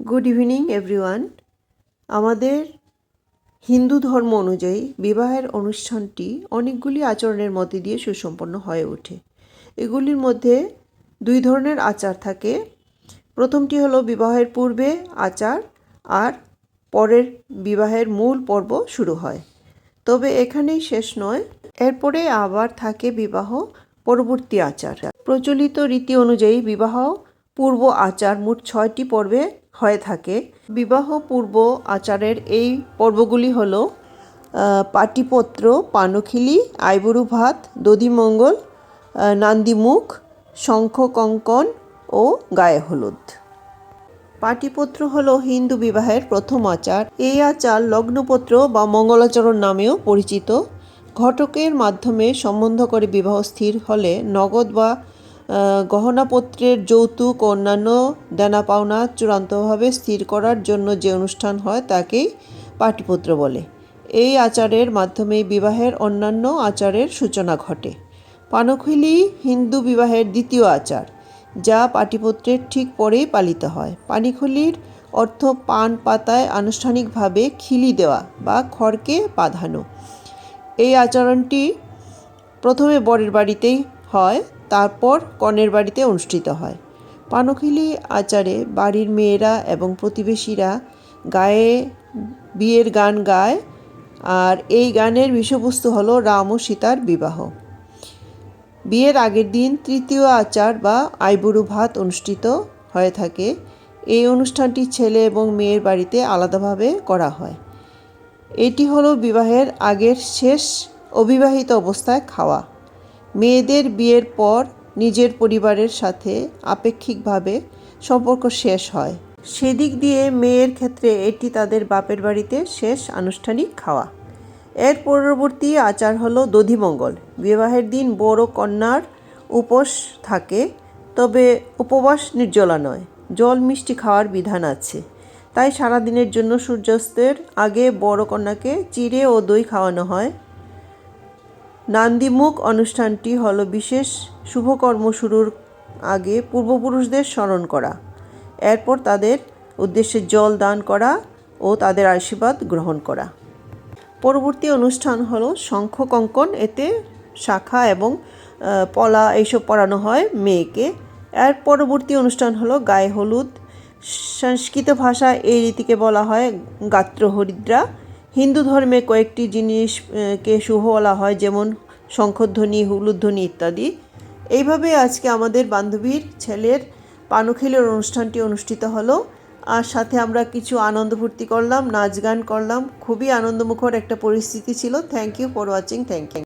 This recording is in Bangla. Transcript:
গুড ইভিনিং এভরিওয়ান আমাদের হিন্দু ধর্ম অনুযায়ী বিবাহের অনুষ্ঠানটি অনেকগুলি আচরণের মধ্যে দিয়ে সুসম্পন্ন হয়ে ওঠে। এগুলির মধ্যে দুই ধরনের আচার থাকে। প্রথমটি হলো বিবাহের পূর্বে আচার আর পরের বিবাহের মূল পর্ব শুরু হয়। তবে এখানেই শেষ নয়, এরপরে আবার থাকে বিবাহ পরবর্তী আচার। প্রচলিত রীতি অনুযায়ী বিবাহ পূর্ব আচার মোট ছয়টি পর্বে হয়ে থাকে। বিবাহ পূর্ব আচারের এই পর্বগুলি হলো পাটিপত্র, পানখিলি, আইবুড়ু ভাত, দধিমঙ্গল নান্দিমুখ শঙ্খ কঙ্কন ও গায়ে হলুদ। পাটিপত্র হল হিন্দু বিবাহের প্রথম আচার। এই আচার লগ্নপত্র বা মঙ্গলাচরণ নামেও পরিচিত। ঘটকের মাধ্যমে সম্বন্ধ করে বিবাহ স্থির হলে নগদ বা গহনাপত্রের যৌতুক অন্যান্য দেনা পাওনা চূড়ান্তভাবে স্থির করার জন্য যে অনুষ্ঠান হয় তাকেই পাটিপত্র বলে। এই আচারের মাধ্যমে বিবাহের অন্যান্য আচারের সূচনা ঘটে। পানখিলি হিন্দু বিবাহের দ্বিতীয় আচার, যা পাটিপত্রের ঠিক পরেই পালিত হয়। পানিখুলির অর্থ পান পাতায় আনুষ্ঠানিকভাবে খিলি দেওয়া বা খড়কে বাঁধানো। এই আচরণটি প্রথমে বরের বাড়িতেই হয় তারপর কনের বাড়িতে অনুষ্ঠিত হয়। পানখিলি আচারে বাড়ির মেয়েরা এবং প্রতিবেশীরা গায়ে বিয়ের গান গায় আর এই গানের বিষয়বস্তু হলো রাম ও সীতার বিবাহ। বিয়ের আগের দিন তৃতীয় আচার বা আইবুড়ো ভাত অনুষ্ঠিত হয়ে থাকে। এই অনুষ্ঠানটি ছেলে এবং মেয়ের বাড়িতে আলাদাভাবে করা হয়। এটি হলো বিবাহের আগের শেষ অবিবাহিত অবস্থায় খাওয়া। মেয়েদের বিয়ের পর নিজের পরিবারের সাথে আপেক্ষিকভাবে সম্পর্ক শেষ হয়। সেদিক দিয়ে মেয়ের ক্ষেত্রে এটি তাদের বাপের বাড়িতে শেষ আনুষ্ঠানিক খাওয়া। এর পরবর্তী আচার হলো দধিমঙ্গল। বিবাহের দিন বড় কন্যার উপোস থাকে, তবে উপবাস নির্জলা নয়, জল মিষ্টি খাওয়ার বিধান আছে। তাই সারাদিনের জন্য সূর্যাস্তের আগে বড় কন্যাকে চিড়ে ও দই খাওয়ানো হয়। নান্দিমুখ অনুষ্ঠানটি হল বিশেষ শুভকর্ম শুরুর আগে পূর্বপুরুষদের স্মরণ করা। এরপর তাদের উদ্দেশ্যে জল দান করা ও তাদের আশীর্বাদ গ্রহণ করা। পরবর্তী অনুষ্ঠান হলো শঙ্খ কঙ্কন এতে শাখা এবং পলা এইসব পরানো হয় মেয়েকে। এর পরবর্তী অনুষ্ঠান হলো গায়ে হলুদ। সংস্কৃত ভাষায় এই রীতিকে বলা হয় গাত্র হরিদ্রা হিন্দু ধর্মে কয়েকটি জিনিসকে শুভ বলা হয়, যেমন শঙ্খধ্বনি, হুলুধ্বনি ইত্যাদি। এইভাবে আজকে আমাদের বান্ধবীর ছেলের পানুখিলের অনুষ্ঠানটি অনুষ্ঠিত হলো। আর সাথে আমরা কিছু আনন্দ ফুর্তি করলাম, নাচ গান করলাম। খুবই আনন্দমুখর একটা পরিস্থিতি ছিল। Thank you for watching thank you